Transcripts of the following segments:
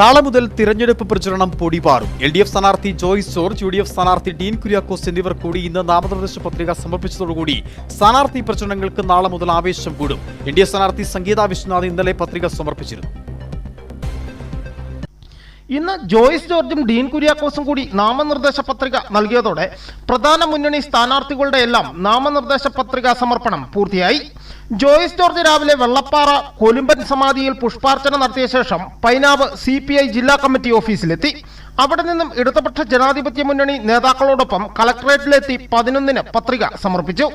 നാളെ മുതൽ തിരഞ്ഞെടുപ്പ് പ്രചരണം പൊടിപാറും. എൽ ഡി എഫ് സ്ഥാനാർത്ഥി Joyce George U D F സ്ഥാനാർത്ഥി ഡീൻ കുര്യാക്കോസ് എന്നിവർ കൂടി ഇന്ന് നാമനിർദ്ദേശ പത്രിക സമർപ്പിച്ചതോടുകൂടി സ്ഥാനാർത്ഥി പ്രചരണങ്ങൾക്ക് നാളെ മുതൽ ആവേശം കൂടും. എൻ ഡി എഫ് സ്ഥാനാർത്ഥി സംഗീത വിശ്വനാഥ് ഇന്നലെ പത്രിക സമർപ്പിച്ചിരുന്നു. ഇന്ന് ജോയ്സ് ജോർജും ഡീൻ കുര്യാക്കോസും കൂടി നാമനിർദ്ദേശ പത്രിക നൽകിയതോടെ പ്രധാന മുന്നണി സ്ഥാനാർത്ഥികളുടെ എല്ലാം നാമനിർദ്ദേശ പത്രിക സമർപ്പണം പൂർത്തിയായി. ജോയിസ് ജോർജ് രാവിലെ വെള്ളപ്പാറ കൊലുമ്പൻ സമാധിയിൽ പുഷ്പാർച്ചന നടത്തിയ ശേഷം പൈനാവ് സി പി ഐ ജില്ലാ കമ്മിറ്റി ഓഫീസിലെത്തി. അവിടെ നിന്നും ഇടതുപക്ഷ ജനാധിപത്യ മുന്നണി നേതാക്കളോടൊപ്പം കളക്ടറേറ്റിലെത്തി പതിനൊന്നിന് പത്രിക സമർപ്പിച്ചു.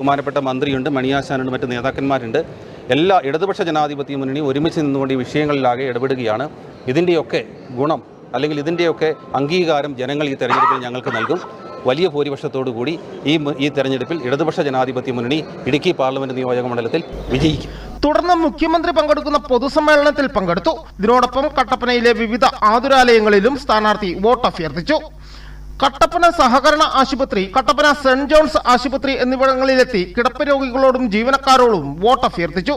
ബഹുമാനപ്പെട്ട മന്ത്രിയുണ്ട് മണിയാശാനുണ്ട് മറ്റ് നേതാക്കന്മാരുണ്ട്. എല്ലാ ഇടതുപക്ഷ ജനാധിപത്യ മുന്നണി ഒരുമിച്ച് നിന്നുകൊണ്ട് ഈ വിഷയങ്ങളിലാകെ ഇടപെടുകയാണ്. ഇതിന്റെയൊക്കെ ഗുണം അല്ലെങ്കിൽ ഇതിന്റെയൊക്കെ അംഗീകാരം ജനങ്ങൾ ഈ തെരഞ്ഞെടുപ്പിൽ ഞങ്ങൾക്ക് നൽകും. വലിയ ഭൂരിപക്ഷത്തോടു കൂടി ഈ ഈ തെരഞ്ഞെടുപ്പിൽ ഇടതുപക്ഷ ജനാധിപത്യ മുന്നണി ഇടുക്കി പാർലമെന്റ് നിയോജക മണ്ഡലത്തിൽ വിജയിക്കും. തുടർന്ന് മുഖ്യമന്ത്രി പങ്കെടുക്കുന്ന പൊതുസമ്മേളനത്തിൽ പങ്കെടുത്തു. ഇതിനോടൊപ്പം കട്ടപ്പനയിലെ വിവിധ ആതുരാലയങ്ങളിലും സ്ഥാനാർത്ഥി വോട്ട് അഭ്യർത്ഥിച്ചു കട്ടപ്പന സഹകരണ ആശുപത്രി കട്ടപ്പന സെന്റ് ജോൺസ് ആശുപത്രി എന്നിവിടങ്ങളിലെത്തി കിടപ്പ് രോഗികളോടും ജീവനക്കാരോടും വോട്ട് അഭ്യർത്ഥിച്ചു.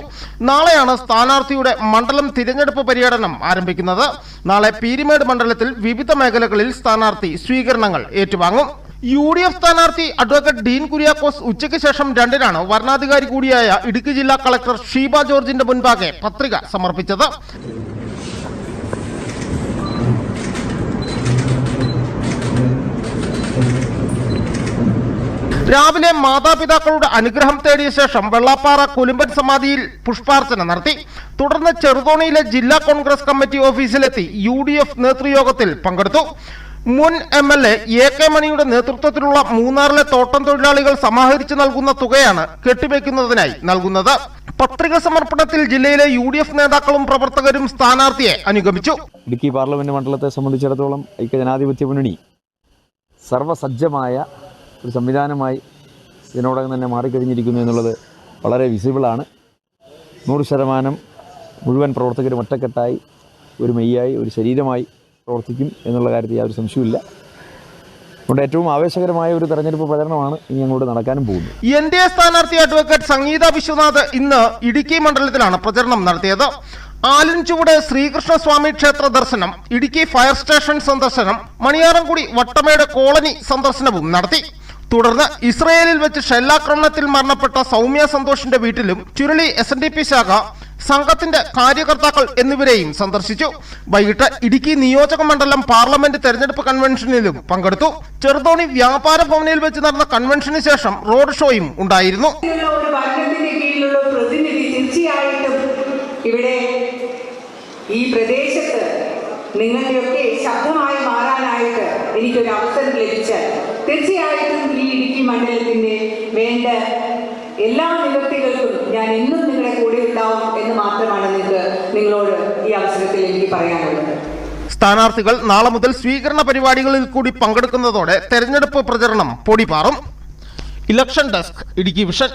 നാളെയാണ് സ്ഥാനാർത്ഥിയുടെ മണ്ഡലം തിരഞ്ഞെടുപ്പ് പര്യടനം ആരംഭിക്കുന്നത്. നാളെ പീരിമേട് മണ്ഡലത്തിൽ വിവിധ മേഖലകളിൽ സ്ഥാനാർത്ഥി സ്വീകരണങ്ങൾ ഏറ്റുവാങ്ങും. യു ഡി എഫ് സ്ഥാനാർത്ഥി അഡ്വക്കേറ്റ് ഡീൻ കുര്യാക്കോസ് ഉച്ചയ്ക്ക് ശേഷം രണ്ടിനാണ് വരണാധികാരി കൂടിയായ ഇടുക്കി ജില്ലാ കളക്ടർ ഷീബ ജോർജിന്റെ മുൻപാകെ പത്രിക സമർപ്പിച്ചത്. രാവിലെ മാതാപിതാക്കളുടെ അനുഗ്രഹം തേടിയ ശേഷം വെള്ളാപ്പാറ കുലുമ്പൻ സമാധിയിൽ പുഷ്പാർച്ചന നടത്തി. തുടർന്ന് ചെറുതോണിയിലെ ജില്ലാ കോൺഗ്രസ് കമ്മിറ്റി ഓഫീസിലെത്തി യു ഡി എഫ് നേതൃയോഗത്തിൽ പങ്കെടുത്തു. മുൻ M L A A K മണിയുടെ നേതൃത്വത്തിലുള്ള മൂന്നാറിലെ തോട്ടം തൊഴിലാളികൾ സമാഹരിച്ചു നൽകുന്ന തുകയാണ് കെട്ടിവെക്കുന്നതിനായി നൽകുന്നത്. പത്രിക സമർപ്പണത്തിൽ ജില്ലയിലെ യു ഡി എഫ് നേതാക്കളും പ്രവർത്തകരും സ്ഥാനാർത്ഥിയെ അനുഗമിച്ചു. ഇടുക്കി പാർലമെന്റ് മണ്ഡലത്തെ സംബന്ധിച്ചിടത്തോളം ഐക്യജനാധിപത്യ മുന്നണി സർവസജ്ജമായ ഒരു സംവിധാനമായി ഇതിനോടകം തന്നെ മാറിക്കഴിഞ്ഞിരിക്കുന്നു എന്നുള്ളത് വളരെ വിസിബിളാണ് നൂറ് ശതമാനം മുഴുവൻ പ്രവർത്തകരും ഒറ്റക്കെട്ടായി ഒരു മെയ്യായി ഒരു ശരീരമായി പ്രവർത്തിക്കും എന്നുള്ള കാര്യത്തിൽ യാതൊരു സംശയമില്ല അതുകൊണ്ട് ഏറ്റവും ആവേശകരമായ ഒരു തെരഞ്ഞെടുപ്പ് പ്രചരണമാണ് ഇനി അങ്ങോട്ട് നടക്കാനും പോകുന്നത്. എൻ ഡി എ സ്ഥാനാർത്ഥി അഡ്വക്കേറ്റ് സംഗീത വിശ്വനാഥ് ഇന്ന് ഇടുക്കി മണ്ഡലത്തിലാണ് പ്രചരണം നടത്തിയത്. ആലിൻചുവട് ശ്രീകൃഷ്ണസ്വാമി ക്ഷേത്ര ദർശനം ഇടുക്കി ഫയർ സ്റ്റേഷൻ സന്ദർശനം മണിയാറൻകുടി വട്ടമേട് കോളനി സന്ദർശനവും നടത്തി. തുടർന്ന് ഇസ്രയേലിൽ വെച്ച് ഷെല്ലാക്രമണത്തിൽ മരണപ്പെട്ട സൗമ്യ സന്തോഷിന്റെ വീട്ടിലും Churuli S N D P ശാഖ സംഘത്തിന്റെ കാര്യകർത്താക്കൾ എന്നിവരെയും സന്ദർശിച്ചു. വൈകിട്ട് ഇടുക്കി നിയോജക മണ്ഡലം പാർലമെന്റ് തെരഞ്ഞെടുപ്പ് കൺവെൻഷനിലും പങ്കെടുത്തു. ചെറുതോണി വ്യാപാര ഭവനിൽ വെച്ച് നടന്ന കൺവെൻഷന് ശേഷം റോഡ് ഷോയും ഉണ്ടായിരുന്നു. ഇവിടെ ഈ നിങ്ങളുടെയൊക്കെ ശബ്ദമായി മാറാനായിട്ട് എനിക്കൊരു അവസരം ലഭിച്ചാൽ തീർച്ചയായിട്ടും മണ്ഡലത്തിന്റെ വേണ്ട എല്ലാ നിവൃത്തികൾക്കും ഞാൻ എന്നും നിങ്ങളെ കൂടെ ഉണ്ടാവും എന്ന് മാത്രമാണ് നിങ്ങൾക്ക് നിങ്ങളോട് ഈ അവസരത്തിൽ എനിക്ക് പറയാനുള്ളത്. സ്ഥാനാർത്ഥികൾ നാളെ മുതൽ സ്വീകരണ പരിപാടികളിൽ കൂടി പങ്കെടുക്കുന്നതോടെ തെരഞ്ഞെടുപ്പ് പ്രചരണം പൊടിപാറും. Election desk Idukki vision.